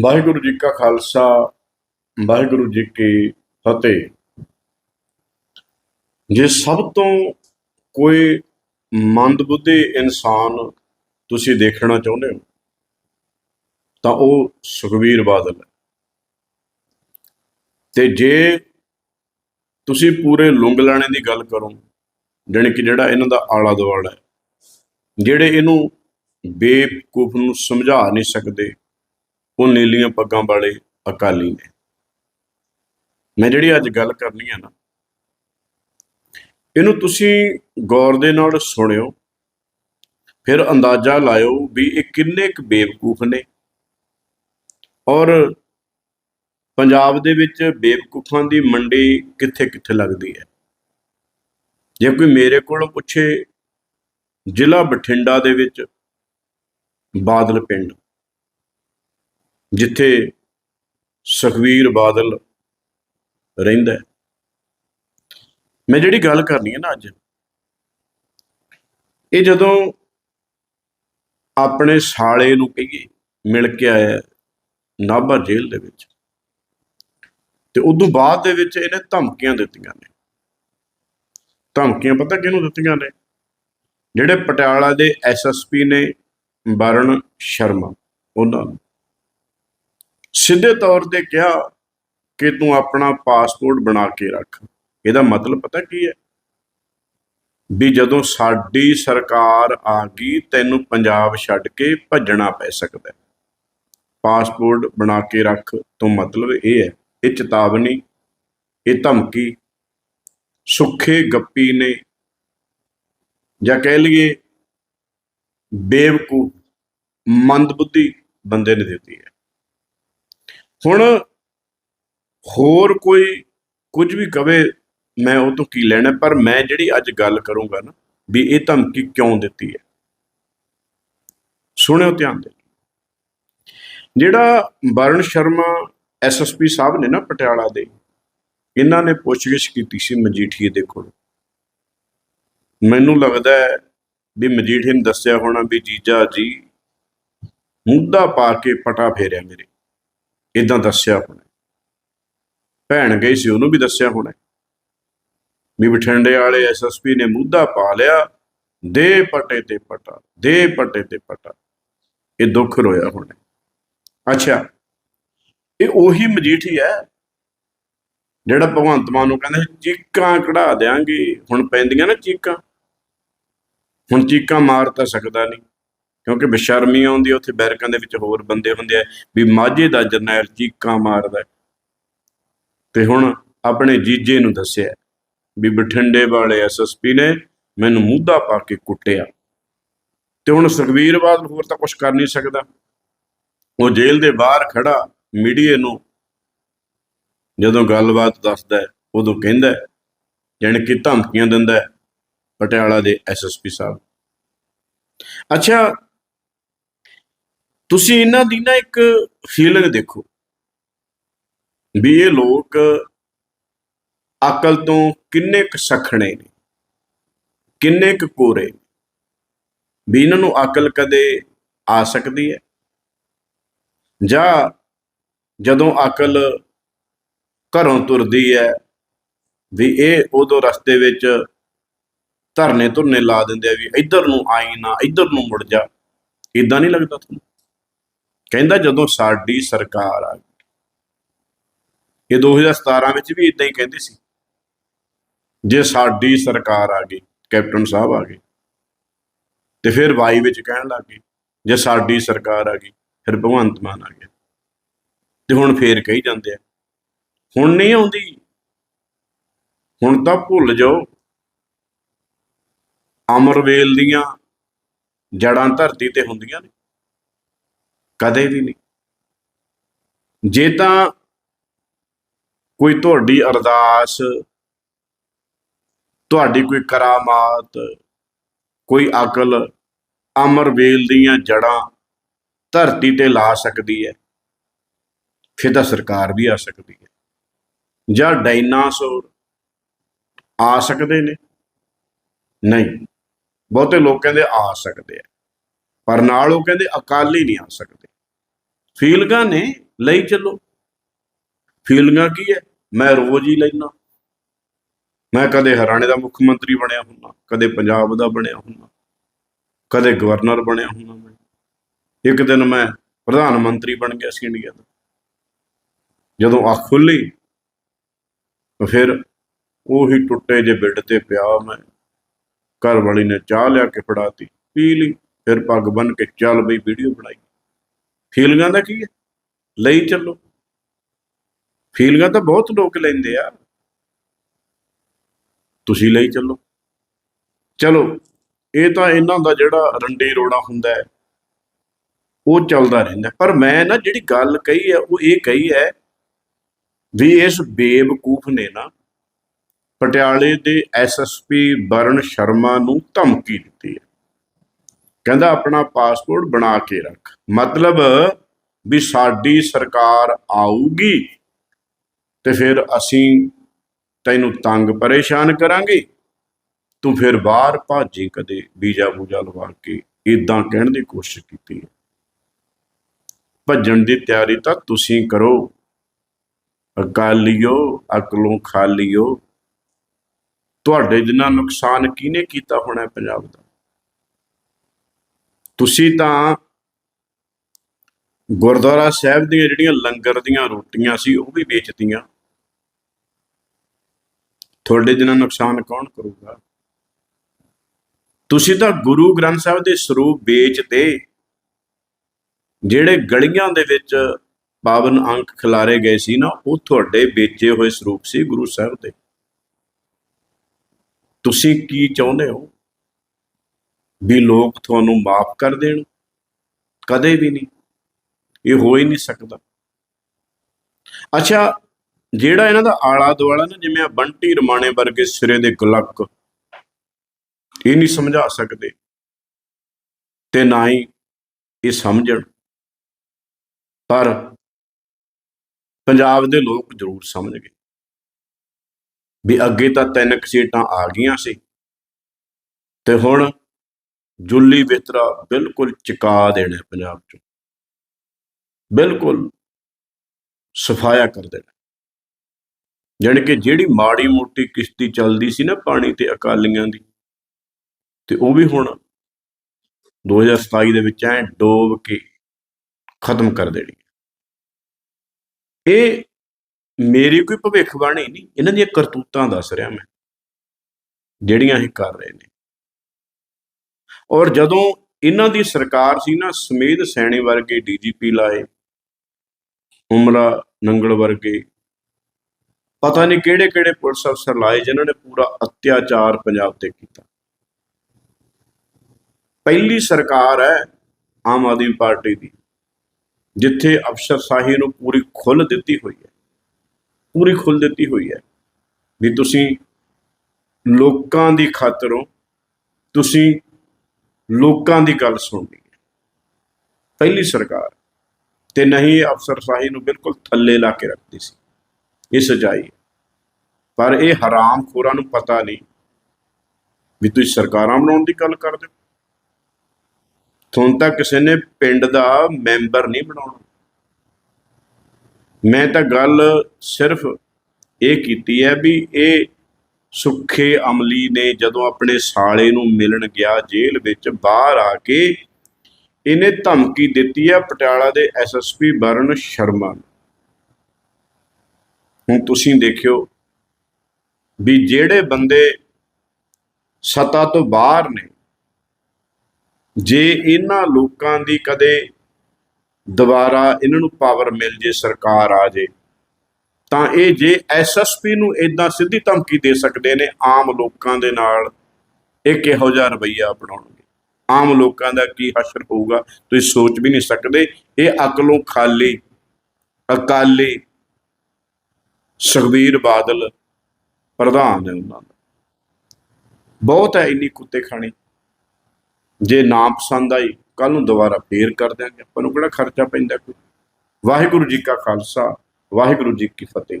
ਵਾਹਿਗੁਰੂ ਜੀ ਕਾ ਖਾਲਸਾ, ਵਾਹਿਗੁਰੂ ਜੀ ਕੀ ਫਤਿਹ। ਜੇ ਸਭ ਤੋਂ ਕੋਈ ਮੰਦਬੁੱਧੀ ਇਨਸਾਨ ਤੁਸੀਂ ਦੇਖਣਾ ਚਾਹੁੰਦੇ ਹੋ, ਤਾਂ ਉਹ ਸੁਖਵੀਰ ਬਾਦਲ ਹੈ। ਤੇ ਜੇ ਤੁਸੀਂ ਪੂਰੇ ਲੁੰਗ ਲੁੰਗਲਾਣੇ ਦੀ ਗੱਲ ਕਰੋ, ਜਾਣੀ ਕਿ ਜਿਹੜਾ ਇਹਨਾਂ ਦਾ ਆਲਾ ਦੁਆਲਾ ਹੈ, ਜਿਹੜੇ ਇਹਨੂੰ ਬੇਵਕੂਫ ਨੂੰ ਸਮਝਾ ਨਹੀਂ ਸਕਦੇ ਉਹ ਨੀਲੀਆਂ ਪੱਗਾਂ ਵਾਲੇ ਅਕਾਲੀ ਨੇ। ਮੈਂ ਜਿਹੜੀ ਅੱਜ ਗੱਲ ਕਰਨੀ ਹੈ ਨਾ, ਇਹਨੂੰ ਤੁਸੀਂ ਗੌਰ ਦੇ ਨਾਲ ਸੁਣਿਓ, ਫਿਰ ਅੰਦਾਜ਼ਾ ਲਾਇਓ ਵੀ ਇਹ ਕਿੰਨੇ ਕੁ ਬੇਵਕੂਫ ਨੇ। ਔਰ ਪੰਜਾਬ ਦੇ ਵਿੱਚ ਬੇਵਕੂਫਾਂ ਦੀ ਮੰਡੀ ਕਿੱਥੇ ਕਿੱਥੇ ਲੱਗਦੀ ਹੈ? ਜੇ ਕੋਈ ਮੇਰੇ ਕੋਲ ਪੁੱਛੇ, ਜ਼ਿਲ੍ਹਾ ਬਠਿੰਡਾ ਦੇ ਵਿੱਚ ਬਾਦਲ ਪਿੰਡ। ਜਿੱਥੇ ਸੁਖਵੀਰ ਬਾਦਲ ਰਹਿੰਦਾ ਮੈਂ ਜਿਹੜੀ ਗੱਲ ਕਰਨੀ ਹੈ ਨਾ ਅੱਜ, ਇਹ ਜਦੋਂ ਆਪਣੇ ਸਾਲੇ ਨੂੰ ਕਹੀਏ, ਮਿਲ ਕੇ ਆਇਆ ਨਾਭਾ ਜੇਲ੍ਹ ਦੇ ਵਿੱਚ, ਤੇ ਉਦੋਂ ਬਾਅਦ ਦੇ ਵਿੱਚ ਇਹਨੇ ਧਮਕੀਆਂ ਦਿੱਤੀਆਂ ਨੇ। ਧਮਕੀਆਂ ਪਤਾ ਕਿਹਨੂੰ ਦਿੱਤੀਆਂ ਨੇ? ਜਿਹੜੇ ਪਟਿਆਲਾ ਦੇ ਐਸਐਸਪੀ ਨੇ ਵਰਨ ਸ਼ਰਮਾ, ਉਹਨਾਂ ਨੂੰ। ਸਿੱਧੇ ਤੌਰ ਤੇ ਕਿਹਾ ਕਿ ਤੂੰ ਆਪਣਾ ਪਾਸਪੋਰਟ ਬਣਾ ਕੇ ਰੱਖ। ਇਹਦਾ ਮਤਲਬ ਪਤਾ ਕੀ ਹੈ? ਵੀ ਜਦੋਂ ਸਾਡੀ ਸਰਕਾਰ ਆ ਗਈ, ਤੈਨੂੰ ਪੰਜਾਬ ਛੱਡ ਕੇ ਭੱਜਣਾ ਪੈ ਸਕਦਾ ਪਾਸਪੋਰਟ ਬਣਾ ਕੇ ਰੱਖ ਤੋਂ ਮਤਲਬ ਇਹ ਹੈ, ਇਹ ਚੇਤਾਵਨੀ, ਇਹ ਧਮਕੀ ਸੁੱਖੇ ਗੱਪੀ ਨੇ ਜਾਂ ਕਹਿ ਲਈਏ ਬੇਵਕੂਫ, ਮੰਦਬੁੱਧੀ ਬੰਦੇ ਨੇ ਦਿੱਤੀ ਹੈ। ਹੁਣ ਹੋਰ ਕੋਈ ਕੁਝ ਵੀ ਕਵੇ, ਮੈਂ ਉਹ ਤੋਂ ਕੀ ਲੈਣਾ? ਪਰ ਮੈਂ ਜਿਹੜੀ ਅੱਜ ਗੱਲ ਕਰੂੰਗਾ ਨਾ, ਵੀ ਇਹ ਧਮਕੀ ਕਿਉਂ ਦਿੱਤੀ ਹੈ? ਸੁਣਿਓ ਧਿਆਨ ਦੇ। ਜਿਹੜਾ ਵਰਨ ਸ਼ਰਮਾ ਐਸਐਸਪੀ ਸਾਹਿਬ ਨੇ ਨਾ ਪਟਿਆਲਾ ਦੇ, ਇਹਨਾਂ ਨੇ ਪੁੱਛਗਿੱਛ ਕੀਤੀ ਸੀ ਮਜੀਠੀਏ ਦੇ ਕੋਲ। ਮੈਨੂੰ ਲੱਗਦਾ ਹੈ ਵੀ ਮਜੀਠੀਏ ਨੇ ਦੱਸਿਆ ਹੋਣਾ ਵੀ ਜੀਜਾ ਜੀ ਮੁੱਦਾ ਪਾ ਕੇ ਪਟਾ ਫੇਰਿਆ ਮੇਰੇ। ਇਦਾਂ ਦੱਸਿਆ ਹੋਣਾ ਭੈਣ ਗਈ ਸੀ, ਉਹਨੂੰ ਵੀ ਦੱਸਿਆ ਹੋਣਾ ਵੀ ਬਠਿੰਡੇ ਵਾਲੇ ਐਸਐਸਪੀ ਨੇ ਮੁੱਦਾ ਪਾ ਲਿਆ, ਦੇ ਪਟੇ ਤੇ ਪਟਾ, ਦੇ ਪਟੇ ਤੇ ਪਟਾ। ਇਹ ਦੁੱਖ ਰੋਇਆ ਹੋਣਾ ਅੱਛਾ, ਇਹ ਉਹੀ ਮਜੀਠੀ ਹੈ ਜਿਹੜਾ ਭਗਵੰਤ ਮਾਨ ਨੂੰ ਕਹਿੰਦਾ ਚੀਕਾਂ ਕਢਾ ਦੇਾਂਗੇ ਹੁਣ ਪੈਂਦੀਆਂ ਨਾ ਚੀਕਾਂ। ਹੁਣ ਚੀਕਾਂ ਮਾਰ ਤਾਂ ਸਕਦਾ ਨਹੀਂ। ਕਿਉਂਕਿ ਬੇਸ਼ਰਮੀ ਆਉਂਦੀ ਉੱਥੇ ਬੈਰਕਾਂ ਦੇ ਵਿੱਚ ਹੋਰ ਬੰਦੇ ਹੁੰਦੇ ਆ ਵੀ ਮਾਝੇ ਦਾ ਜਰਨੈਲ ਚੀਕਾਂ ਮਾਰਦਾ ਤੇ ਹੁਣ ਆਪਣੇ ਜੀਜੇ ਨੂੰ ਦੱਸਿਆ ਵੀ ਬਠਿੰਡੇ ਵਾਲੇ ਐਸਐਸਪੀ ਨੇ ਮੈਨੂੰ ਮੁੱਦਾ ਪਾ ਕੇ ਕੁੱਟਿਆ। ਤੇ ਹੁਣ ਸੁਖਵੀਰ ਬਾਦਲ ਹੋਰ ਤਾਂ ਕੁਝ ਕਰ ਨਹੀਂ ਸਕਦਾ। ਉਹ ਜੇਲ੍ਹ ਦੇ ਬਾਹਰ ਖੜਾ ਮੀਡੀਏ ਨੂੰ ਜਦੋਂ ਗੱਲਬਾਤ ਦੱਸਦਾ ਉਦੋਂ ਕਹਿੰਦਾ ਹੈ, ਜਾਣੀ ਕਿ ਧਮਕੀਆਂ ਦਿੰਦਾ ਪਟਿਆਲਾ ਦੇ ਐਸਐਸਪੀ ਸਾਹਿਬ। ਅੱਛਾ ਤੁਸੀਂ ਇਹਨਾਂ ਦੀ ਨਾ ਇੱਕ ਫੀਲਿੰਗ ਦੇਖੋ ਵੀ ਇਹ ਲੋਕ ਅਕਲ ਤੋਂ ਕਿੰਨੇ ਕੁ ਸਖਣੇ ਨੇ, ਕਿੰਨੇ ਕੁ ਕੋਰੇ ਵੀ ਇਹਨਾਂ ਨੂੰ ਅਕਲ ਕਦੇ ਆ ਸਕਦੀ ਹੈ? ਜਾਂ ਜਦੋਂ ਅਕਲ ਘਰੋਂ ਤੁਰਦੀ ਹੈ, ਵੀ ਇਹ ਉਦੋਂ ਰਸਤੇ ਵਿੱਚ ਧਰਨੇ ਧੁਰਨੇ ਲਾ ਦਿੰਦੇ ਆ ਵੀ ਇੱਧਰ ਨੂੰ ਆਈ ਨਾ, ਇੱਧਰ ਨੂੰ ਮੁੜ ਜਾ ਇਦਾਂ ਨਹੀਂ ਲੱਗਦਾ ਤੁਹਾਨੂੰ? ਕਹਿੰਦਾ ਜਦੋਂ ਸਾਡੀ ਸਰਕਾਰ ਆ ਗਈ, ਇਹ 2017 ਵਿੱਚ ਵੀ ਇਦਾਂ ਹੀ ਕਹਿੰਦੇ ਸੀ। ਜੇ ਸਾਡੀ ਸਰਕਾਰ ਆ ਗਈ, ਕੈਪਟਨ ਸਾਹਿਬ ਆ ਗਏ, ਤੇ ਫਿਰ ਵਾਈ ਵਿੱਚ ਕਹਿਣ ਲੱਗ ਗਏ, ਜੇ ਸਾਡੀ ਸਰਕਾਰ ਆ ਗਈ, ਫਿਰ ਭਗਵੰਤ ਮਾਨ ਆ ਗਿਆ। ਤੇ ਹੁਣ ਫੇਰ ਕਹੀ ਜਾਂਦੇ ਆ, ਹੁਣ ਨਹੀਂ ਆਉਂਦੀ। ਹੁਣ ਤਾਂ ਭੁੱਲ ਜਾਓ, ਅਮਰਵੇਲ ਦੀਆਂ ਜੜਾਂ ਧਰਤੀ ਤੇ ਹੁੰਦੀਆਂ ਨੇ। ਕਦੇ ਵੀ ਨਹੀਂ। ਜੇ ਤਾਂ ਕੋਈ ਤੁਹਾਡੀ ਅਰਦਾਸ, ਤੁਹਾਡੀ ਕੋਈ ਕਰਾਮਾਤ, ਕੋਈ ਅਕਲ ਅਮਰਵੇਲ ਦੀਆਂ ਜੜਾਂ ਧਰਤੀ ਤੇ ਲਾ ਸਕਦੀ ਹੈ, ਫਿਰ ਤਾਂ ਸਰਕਾਰ ਵੀ ਆ ਸਕਦੀ ਹੈ। ਜਾਂ ਡਾਇਨਾਸੌਰ ਆ ਸਕਦੇ ਨੇ? ਨਹੀਂ, ਬਹੁਤੇ ਲੋਕ ਕਹਿੰਦੇ ਆ ਸਕਦੇ ਆ, ਪਰ ਨਾਲ ਉਹ ਕਹਿੰਦੇ ਅਕਾਲੀ ਨਹੀਂ ਆ ਸਕਦੇ। ਫੀਲਗਾਂ ਨੇ ਲਈ ਚੱਲੋ। ਫੀਲਗਾਂ ਕੀ ਹੈ? ਮੈਂ ਰੋਜ਼ ਹੀ ਲੈਣਾ ਮੈਂ ਕਦੇ ਹਰਿਆਣੇ ਦਾ ਮੁੱਖ ਮੰਤਰੀ ਬਣਿਆ ਹੁੰਦਾ, ਕਦੇ ਪੰਜਾਬ ਦਾ ਬਣਿਆ ਹੁੰਦਾ, ਕਦੇ ਗਵਰਨਰ ਬਣਿਆ ਹੁੰਦਾ ਮੈਂ। ਇੱਕ ਦਿਨ ਮੈਂ ਪ੍ਰਧਾਨ ਮੰਤਰੀ ਬਣ ਗਿਆ ਸੀ ਇੰਡੀਆ ਦਾ। ਜਦੋਂ ਅੱਖ ਖੁੱਲੀ ਫਿਰ ਉਹੀ ਟੁੱਟੇ ਜੇ ਬਿੱਡ ਤੇ ਪਿਆ ਮੈਂ। ਘਰ ਵਾਲੀ ਨੇ ਚਾਹ ਲਿਆ ਕੇ ਫੜਾਤੀ, ਪੀ ਲਈ, ਫਿਰ ਪੱਗ ਬੰਨ ਕੇ ਚੱਲ ਬਈ ਵੀਡੀਓ ਬਣਾਈ ਫੀਲਗਾਂ ਦਾ ਕੀ ਹੈ? ਲਈ ਚੱਲੋ। ਫੀਲਗਾਂ ਤਾਂ ਬਹੁਤ ਲੋਕ ਲੈਂਦੇ ਆ। ਤੁਸੀਂ ਲਈ ਚੱਲੋ। ਚਲੋ, ਇਹ ਤਾਂ ਇਹਨਾਂ ਦਾ ਜਿਹੜਾ ਰੰਡੇ ਰੋੜਾ ਹੁੰਦਾ ਹੈ, ਉਹ ਚੱਲਦਾ ਰਹਿੰਦਾ ਪਰ ਮੈਂ ਨਾ ਜਿਹੜੀ ਗੱਲ ਕਹੀ ਹੈ, ਉਹ ਇਹ ਕਹੀ ਹੈ ਵੀ ਇਸ ਬੇਵਕੂਫ ਨੇ ਨਾ ਪਟਿਆਲੇ ਦੇ ਐਸਐਸਪੀ ਬਰਨ ਸ਼ਰਮਾ ਨੂੰ ਧਮਕੀ ਦਿੱਤੀ ਹੈ। ਕਹਿੰਦਾ ਆਪਣਾ ਪਾਸਪੋਰਟ ਬਣਾ ਕੇ ਰੱਖ। ਮਤਲਬ ਵੀ ਸਾਡੀ ਸਰਕਾਰ ਆਊਗੀ ਤੇ ਫਿਰ ਅਸੀਂ ਤੈਨੂੰ ਤੰਗ ਪਰੇਸ਼ਾਨ ਕਰਾਂਗੇ। ਤੂੰ ਫਿਰ ਬਾਹਰ ਭਾਜੀ ਕਦੇ ਵੀਜ਼ਾ ਬੂਜਾ ਲਵਾ ਕੇ ਇਦਾਂ ਕਹਿਣ ਦੀ ਕੋਸ਼ਿਸ਼ ਕੀਤੀ ਹੈ। ਭੱਜਣ ਦੀ ਤਿਆਰੀ ਤਾਂ ਤੁਸੀਂ ਕਰੋ। ਅਕਾਲੀਓ ਅਕਲੋਂ ਖਾਲੀਓ ਤੁਹਾਡੇ ਜਿੰਨਾ ਨੁਕਸਾਨ ਕਿਹਨੇ ਕੀਤਾ ਹੋਣਾ ਪੰਜਾਬ ਦਾ? ਤੁਸੀਂ ਤਾਂ ਗੁਰਦੁਆਰਾ ਸਾਹਿਬ ਦੀਆਂ ਜਿਹੜੀਆਂ ਲੰਗਰ ਦੀਆਂ ਰੋਟੀਆਂ ਸੀ, ਉਹ ਵੀ ਵੇਚਦੀਆਂ ਤੁਹਾਡੇ ਜਿੰਨਾ ਨੁਕਸਾਨ ਕੌਣ ਕਰੂਗਾ? ਤੁਸੀਂ ਤਾਂ ਗੁਰੂ ਗ੍ਰੰਥ ਸਾਹਿਬ ਦੇ ਸਰੂਪ ਵੇਚਦੇ, ਜਿਹੜੇ ਗਲੀਆਂ ਦੇ ਵਿੱਚ ਪਾਵਨ ਅੰਕ ਖਿਲਾਰੇ ਗਏ ਸੀ ਨਾ, ਉਹ ਤੁਹਾਡੇ ਵੇਚੇ ਹੋਏ ਸਰੂਪ ਸੀ ਗੁਰੂ ਸਾਹਿਬ ਦੇ। ਤੁਸੀਂ ਕੀ ਚਾਹੁੰਦੇ ਹੋ? ਵੀ ਲੋਕ ਤੁਹਾਨੂੰ ਮਾਫ ਕਰ ਦੇਣ। ਕਦੇ ਵੀ ਨਹੀਂ। ਇਹ ਹੋ ਹੀ ਨਹੀਂ ਸਕਦਾ। ਅੱਛਾ, ਜਿਹੜਾ ਇਹਨਾਂ ਦਾ ਆਲਾ ਦੁਆਲਾ ਨਾ, ਜਿਵੇਂ ਆ ਬੰਟੀ ਰਮਾਣੇ ਵਰਗੇ ਸਿਰੇ ਦੇ ਗੁਲਕ, ਇਹ ਨਹੀਂ ਸਮਝਾ ਸਕਦੇ। ਤੇ ਨਾ ਹੀ ਇਹ ਸਮਝਣ। ਪਰ ਪੰਜਾਬ ਦੇ ਲੋਕ ਜ਼ਰੂਰ ਸਮਝ ਗਏ ਵੀ ਅੱਗੇ ਤਾਂ ਤਿੰਨ ਕੁ ਸੀਟਾਂ ਆ ਗਈਆਂ ਸੀ। ਤੇ ਹੁਣ ਜੁੱਲੀ ਬਿਸਤਰਾ ਬਿਲਕੁਲ ਚੁਕਾ ਦੇਣਾ ਪੰਜਾਬ ਚੋਂ। ਬਿਲਕੁਲ ਸਫਾਇਆ ਕਰ ਦੇਣਾ ਜਾਣੀ ਕਿ ਜਿਹੜੀ ਮਾੜੀ ਮੋਟੀ ਕਿਸ਼ਤੀ ਚੱਲਦੀ ਸੀ ਨਾ ਪਾਣੀ ਤੇ ਅਕਾਲੀਆਂ ਦੀ, ਤੇ ਉਹ ਵੀ ਹੁਣ 2027 ਦੇ ਵਿੱਚ ਐ ਡੋਬ ਕੇ ਖਤਮ ਕਰ ਦੇਣੀ ਇਹ ਮੇਰੀ ਕੋਈ ਭਵਿੱਖਬਾਣੀ ਨਹੀਂ, ਇਹਨਾਂ ਦੀਆਂ ਕਰਤੂਤਾਂ ਦੱਸ ਰਿਹਾ ਮੈਂ, ਜਿਹੜੀਆਂ ਇਹ ਕਰ ਰਹੇ ਨੇ। ਔਰ ਜਦੋਂ ਇਹਨਾਂ ਦੀ ਸਰਕਾਰ ਸੀ ਨਾ, ਸਮੇਧ ਸੈਣੀ ਵਰਗੇ ਡੀਜੀਪੀ ਲਾਏ ਉਮਰਾ ਨੰਗਲ ਵਰਗੇ, ਪਤਾ ਨਹੀਂ ਕਿਹੜੇ ਕਿਹੜੇ ਪੁਲਿਸ ਅਫਸਰ ਲਾਏ ਜਿਨ੍ਹਾਂ ਨੇ ਪੂਰਾ ਅਤਿਆਚਾਰ ਪੰਜਾਬ ਤੇ ਕੀਤਾ। ਪਹਿਲੀ ਸਰਕਾਰ ਹੈ ਆਮ ਆਦਮੀ ਪਾਰਟੀ ਦੀ, ਜਿੱਥੇ ਅਫਸਰ ਅਫਸਰਸ਼ਾਹੀ ਨੂੰ ਪੂਰੀ ਖੁੱਲ੍ਹ ਦਿੱਤੀ ਹੋਈ ਹੈ। ਪੂਰੀ ਖੁੱਲ੍ਹ ਦਿੱਤੀ ਹੋਈ ਹੈ ਵੀ ਤੁਸੀਂ ਲੋਕਾਂ ਦੀ ਖਾਤਰੋਂ ਤੁਸੀਂ ਲੋਕਾਂ ਦੀ ਗੱਲ ਸੁਣਨੀ ਹੈ। ਪਹਿਲੀ ਸਰਕਾਰ ਤੇ ਨਹੀਂ ਇਹ ਅਫਸਰਸ਼ਾਹੀ ਨੂੰ ਬਿਲਕੁਲ ਥੱਲੇ ਲਾ ਕੇ ਰੱਖਦੀ ਸੀ। ਇਹ ਸਚਾਈ ਪਰ ਇਹ ਹਰਾਮ ਖੋਰਾਂ ਨੂੰ ਪਤਾ ਨਹੀਂ ਵੀ ਤੁਸੀਂ ਸਰਕਾਰਾਂ ਬਣਾਉਣ ਦੀ ਗੱਲ ਕਰਦੇ ਹੋ। ਤੁਹਾਨੂੰ ਤਾਂ ਕਿਸੇ ਨੇ ਪਿੰਡ ਦਾ ਮੈਂਬਰ ਨਹੀਂ ਬਣਾਉਣਾ। ਮੈਂ ਤਾਂ ਗੱਲ ਸਿਰਫ ਇਹ ਕੀਤੀ ਹੈ ਵੀ ਇਹ ਸੁੱਖੇ ਅਮਲੀ ਨੇ ਜਦੋਂ ਆਪਣੇ ਸਾਲੇ ਨੂੰ ਮਿਲਣ ਗਿਆ ਜੇਲ੍ਹ ਵਿੱਚ ਬਾਹਰ ਆ ਕੇ, ਇਹਨੇ ਧਮਕੀ ਦਿੱਤੀ ਹੈ ਪਟਿਆਲਾ ਦੇ ਐਸਐਸਪੀ ਵਰਨ ਸ਼ਰਮਾ ਨੂੰ। ਹੁਣ ਤੁਸੀਂ ਦੇਖਿਓ ਵੀ ਜਿਹੜੇ ਬੰਦੇ ਸਤਾ ਤੋਂ ਬਾਹਰ ਨੇ, ਜੇ ਇਹਨਾਂ ਲੋਕਾਂ ਦੀ ਕਦੇ ਦੁਬਾਰਾ ਇਹਨਾਂ ਨੂੰ ਪਾਵਰ ਮਿਲ ਜੇ, ਸਰਕਾਰ ਆ ਜੇ ਤਾਂ ਇਹ ਜੇ ਐਸਐਸਪੀ ਨੂੰ ਇਦਾਂ ਸਿੱਧੀ ਧਮਕੀ ਦੇ ਸਕਦੇ ਨੇ, ਆਮ ਲੋਕਾਂ ਦੇ ਨਾਲ ਇਹ ਕਿਹੋ ਜਿਹਾ ਰਵਈਆ ਅਪਣਾਉਣਗੇ ਆਮ ਲੋਕਾਂ ਦਾ ਕੀ ਹਸ਼ਰ ਹੋਊਗਾ? ਤੁਸੀਂ ਸੋਚ ਵੀ ਨਹੀਂ ਸਕਦੇ। ਇਹ ਅਕਲੋਂ ਖਾਲੀ, ਅਕਾਲੀ ਸੁਖਬੀਰ ਬਾਦਲ ਪ੍ਰਧਾਨ ਹੈ ਉਹਨਾਂ ਦਾ। ਬਹੁਤ ਹੈ ਇੰਨੀ ਕੁੱਤੇ ਖਾਣੀ। ਜੇ ਨਾ ਪਸੰਦ ਆਈ ਕੱਲ ਨੂੰ ਦੁਬਾਰਾ ਫੇਰ ਕਰ ਦਿਆਂਗੇ। ਆਪਾਂ ਨੂੰ ਕਿਹੜਾ ਖਰਚਾ ਪੈਂਦਾ ਕੋਈ? ਵਾਹਿਗੁਰੂ ਜੀ ਕਾ ਖਾਲਸਾ। ਵਾਹਿਗੁਰੂ ਜੀ ਕੀ ਫਤਿਹ